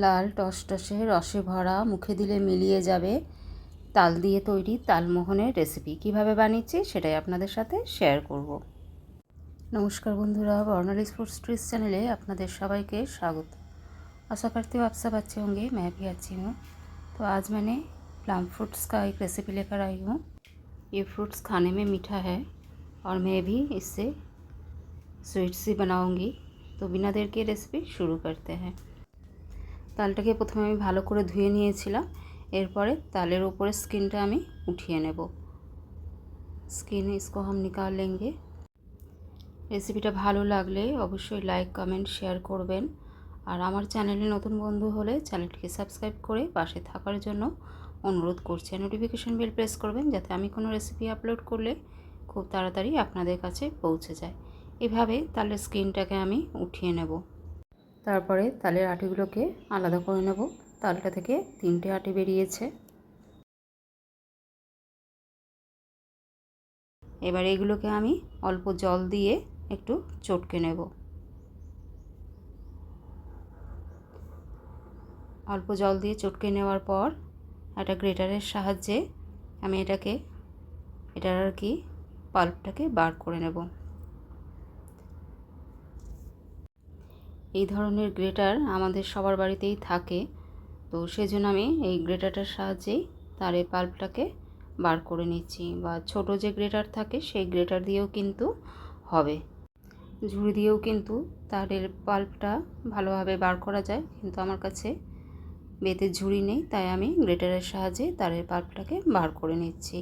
লাল টসটসে রসে ভরা, মুখে দিলে মিলিয়ে যাবে তাল দিয়ে তৈরি তালমোহনের রেসিপি কীভাবে বানিয়েছি সেটাই আপনাদের সাথে শেয়ার করব। নমস্কার বন্ধুরা, বর্ণালী স্পোর্টস ট্রিস চ্যানেলে আপনাদের সবাইকে স্বাগত। আশা করতে ব্যবসা পাচ্ছি হোঙ্গে ম্যাপি আছি अच्छी তো तो প্লাম मैंने प्लाम फ्रूट्स का एक रेसिपी लेकर आई हूँ ये फ्रूट्स खाने में मीठा है और मैं भी इससे स्वीट्स ही बनाऊँगी तो बिना देर তালটাকে প্রথমে আমি ভালো করে ধুয়ে নিয়েছিলাম। এরপরে তালের ওপরে স্কিনটা আমি উঠিয়ে নেব। স্কিন ইসকো হাম নিকাল লেঙ্গে। রেসিপিটা ভালো লাগলে অবশ্যই লাইক, কমেন্ট, শেয়ার করবেন। আর আমার চ্যানেলে নতুন বন্ধু হলে চ্যানেলটিকে সাবস্ক্রাইব করে পাশে থাকার জন্য অনুরোধ করছি। নোটিফিকেশান বেল প্রেস করবেন যাতে আমি কোনো রেসিপি আপলোড করলে খুব তাড়াতাড়ি আপনাদের কাছে পৌঁছে যায়। এভাবে তালের স্কিনটাকে আমি উঠিয়ে নেব। তারপরে তালের আটিগুলোকে আলাদা করে নেব। তালটা থেকে তিনটে আটি বেরিয়েছে। এবার এগুলোকে আমি অল্প জল দিয়ে একটু চটকে নেব। অল্প জল দিয়ে চটকে নেওয়ার পর একটা গ্রেটারের সাহায্যে আমি এটাকে, এটার আর কি পাল্পটাকে বার করে নেব। এই ধরনের গ্রেটার আমাদের সবার বাড়িতেই থাকে। তো সেজন্য আমি এই গ্রেটারটার সাহায্যেই তার এই পাল্পটাকে বার করে নিচ্ছি বা ছোট যে গ্রেটার থাকে সেই গ্রেটার দিয়েও কিন্তু হবে। ঝুড়ি দিয়েও কিন্তু তারের পাল্পটা ভালোভাবে বার করা যায়। কিন্তু আমার কাছে বেতের ঝুড়ি নেই, তাই আমি গ্রেটারের সাহায্যে তারের পাল্পটাকে বার করে নিচ্ছি।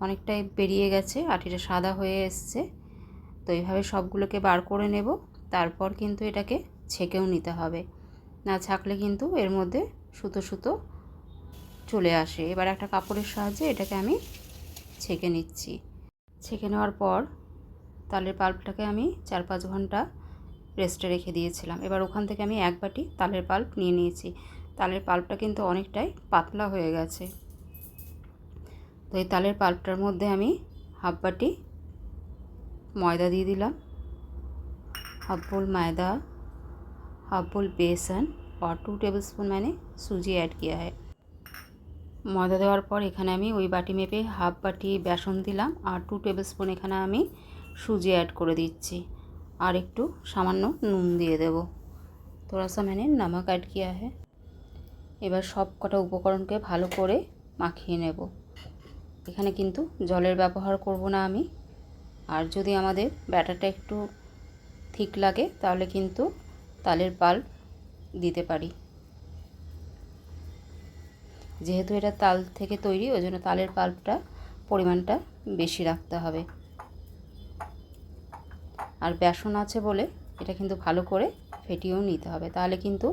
অনেকটাই বেরিয়ে গেছে, আটিটা সাদা হয়ে এসছে। তো এইভাবে সবগুলোকে বার করে নেব। তারপর কিন্তু এটাকে ছেঁকেও নিতে হবে। না ছাকলে কিন্তু এর মধ্যে সুতো সুতো চলে আসে। এবার একটা কাপড়ের সাহায্যে এটাকে আমি ছেঁকে নিচ্ছি। ছেঁকে নেওয়ার পর তালের পাল্পটাকে আমি চার পাঁচ ঘণ্টা রেস্টে রেখে দিয়েছিলাম। এবার ওখান থেকে আমি এক বাটি তালের পাল্প নিয়ে নিয়েছি। তালের পাল্পটা কিন্তু অনেকটাই পাতলা হয়ে গেছে। তো এই তালের পাল্পটার মধ্যে আমি হাফ বাটি ময়দা দিয়ে দিলাম। হাফ বোল ময়দা हाफ বেসন আর টু টেবিল স্পুন মানে সুজি অ্যাড কিয়া হয় ময়দা দেওয়ার পর এখানে আমি ওই বাটি মেপে হাফ বাটি বেসন দিলাম আর টু টেবিল স্পুন এখানে আমি সুজি অ্যাড করে দিচ্ছি আর একটু সামান্য নুন দিয়ে দেব থোড়া সা মানে নামাক অ্যাড কিয়া হয় এবার সব কটা উপকরণকে ভালো করে মাখিয়ে নেব এখানে কিন্তু জলের ব্যবহার করব না আমি আর যদি আমাদের ব্যাটারটা একটু ঠিক লাগে তাহলে কিন্তু তালের পাল দিতে পারি। যেহেতু এটা তাল থেকে তৈরি, ওই জন্য তালের পাল্পটা পরিমাণটা বেশি রাখতে হবে। আর বেসন আছে বলে এটা কিন্তু ভালো করে ফেটিয়েও নিতে হবে। তাহলে কিন্তু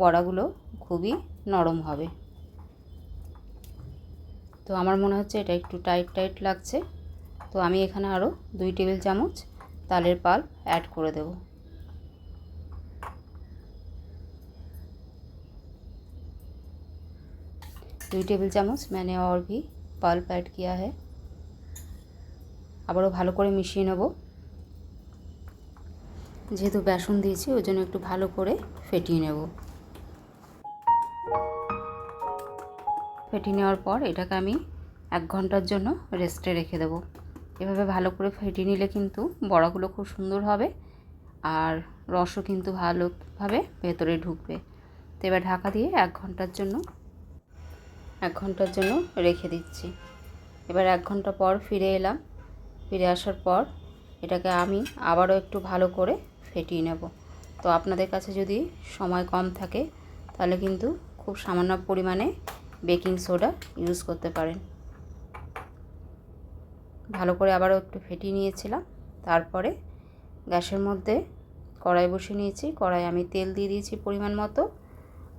বড়াগুলো খুবই নরম হবে। তো আমার মনে হচ্ছে এটা একটু টাইট টাইট লাগছে। তো আমি এখানে আরও দুই টেবিল চামচ তালের পাল্প অ্যাড করে দেব। দুই টেবিল চামচ मैंने और भी পাল্প ऐड किया है আবারও ভালো করে মিশিয়ে নেব যেহেতু বেসন দিয়েছি ওই জন্য একটু ভালো করে ফেটিয়ে নেব ফেটিয়ে নেওয়ার পর এটাকে আমি এক ঘন্টার জন্য রেস্টে রেখে দেবো এভাবে ভালো করে ফেটিয়ে নিলে কিন্তু বড়াগুলো খুব সুন্দর হবে আর রসও কিন্তু ভালোভাবে ভেতরে ঢুকবে তো এবার ঢাকা দিয়ে এক ঘন্টার জন্য এক ঘণ্টার জন্য রেখে দিচ্ছি। এবার এক ঘণ্টা পর ফিরে এলাম। ফিরে আসার পর এটাকে আমি আবারও একটু ভালো করে ফেটিয়ে নেব। তো আপনাদের কাছে যদি সময় কম থাকে, তাহলে কিন্তু খুব সামান্য পরিমাণে বেকিং সোডা ইউজ করতে পারেন। ভালো করে আবারও একটু ফেটিয়ে নিয়েছিলাম। তারপরে গ্যাসের মধ্যে কড়াই বসিয়ে নিয়েছি। কড়াই আমি তেল দিয়ে দিয়েছি পরিমাণ মতো।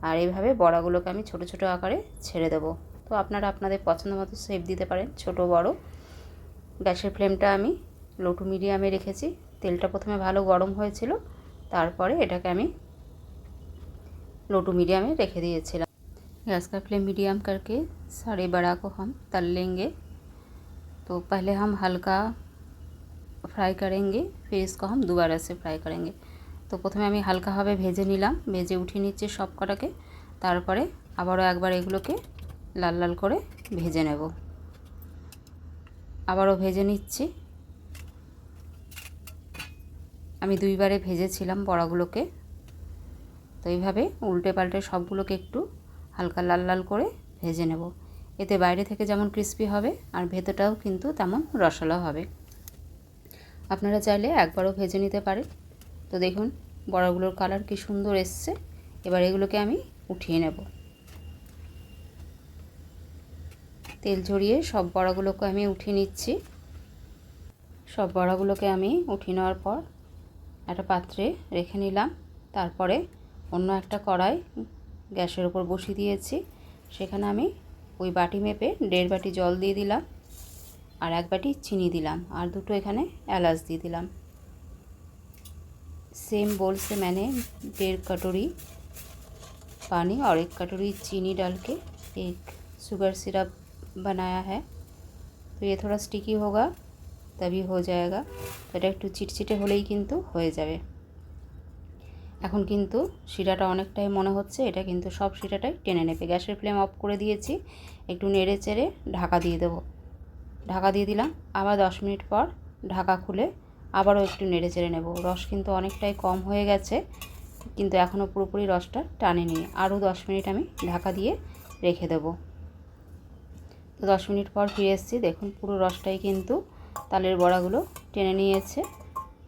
আর এইভাবে বড়াগুলোকে আমি ছোট ছোট আকারে ছেড়ে দেবো। তো আপনারা আপনাদের পছন্দ মতো শেপ দিতে পারেন, ছোট, বড়। গ্যাসের ফ্লেমটা আমি লো টু মিডিয়ামে রেখেছি। তেলটা প্রথমে ভালো গরম হয়েছিল, তারপরে এটাকে আমি লো টু মিডিয়ামে রেখে দিয়েছিলাম। গ্যাস কা ফ্লেম মিডিয়াম করকে सारे बड़ा কো হাম তাল লেঙ্গে। তো পহলে হাম হালকা ফ্রাই করেন फिर इसको হাম दोबारा সে ফ্রাই করেন তো প্রথমে আমি হালকাভাবে ভেজে নিলাম, ভেজে উঠিয়ে নিচ্ছি সব কটাকে তারপরে আবারও একবার এগুলোকে লাল লাল করে ভেজে নেব। আবারও ভেজে নিচ্ছি। আমি দুইবারে ভেজেছিলাম বড়াগুলোকে। তো এইভাবে উল্টে পাল্টে সবগুলোকে একটু হালকা লাল লাল করে ভেজে নেব। এতে বাইরে থেকে যেমন ক্রিস্পি হবে, আর ভেতরটাও কিন্তু তেমন রসালো হবে। আপনারা চাইলে একবারও ভেজে নিতে পারেন। তো দেখুন, বড়াগুলোর কালার কি সুন্দর এসছে। এবার এগুলোকে আমি উঠিয়ে নেব। তেল ঝরিয়ে সব বড়াগুলোকে আমি উঠিয়ে নিচ্ছি। সব বড়াগুলোকে আমি উঠিয়ে নেওয়ার পর একটা পাত্রে রেখে নিলাম। তারপরে অন্য একটা কড়াই গ্যাসের উপর বসিয়ে দিয়েছি। সেখানে আমি ওই বাটি মেপে দেড় বাটি জল দিয়ে দিলাম। আর এক বাটি চিনি দিলাম। আর দুটো এখানে এলাচ দিয়ে দিলাম। सेम बोल से मैंने डेढ़ कटोरी पानी और एक कटोरी चीनी डाल के एक शुगर सिरप बनाया है तो ये थोड़ा स्टिकी होगा तभी हो जाएगा তো এটা একটু চিটচিটে হলেই কিন্তু হয়ে যাবে এখন কিন্তু শিরাটা অনেকটাই মনে হচ্ছে এটা কিন্তু সব শিরাটাই টেনে নেবে গ্যাসের ফ্লেম অফ করে দিয়েছি একটু নেড়ে চেড়ে ঢাকা দিয়ে দেবো ঢাকা দিয়ে দিলাম আবার দশ মিনিট পর ঢাকা খুলে আবারও একটু নেড়ে চেড়ে নেব। রস কিন্তু অনেকটাই কম হয়ে গেছে, কিন্তু এখনও পুরোপুরি রসটা টানে টানেনি। আরও দশ মিনিট আমি ঢাকা দিয়ে রেখে দেব। তো দশ মিনিট পর ফিরে এসেছি। দেখুন, পুরো রসটাই কিন্তু তালের বড়াগুলো টেনে নিয়েছে।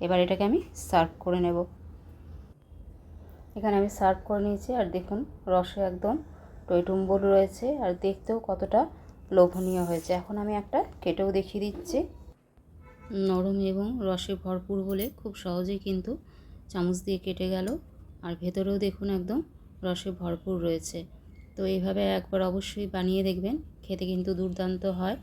এবার এটাকে আমি সার্ভ করে নেব। এখানে আমি সার্ভ করে নিয়েছি, আর দেখুন, রসে একদম টইটুম্বল রয়েছে, আর দেখতেও কতটা লোভনীয় হয়েছে। এখন আমি একটা কেটেও দেখিয়ে দিচ্ছি। নরম এবং রসে ভরপুর বলে খুব সহজেই কিন্তু চামচ দিয়ে কেটে গেল। আর ভেতরেও দেখুন একদম রসে ভরপুর রয়েছে। তো এইভাবে একবার অবশ্যই বানিয়ে দেখবেন, খেতে কিন্তু দুর্দান্ত হয়।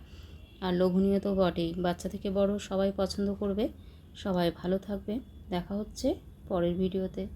আর লোভনীয় তো বটেই। বাচ্চা থেকে বড় সবাই পছন্দ করবে। সবাই ভালো থাকবে। দেখা হচ্ছে পরের ভিডিওতে।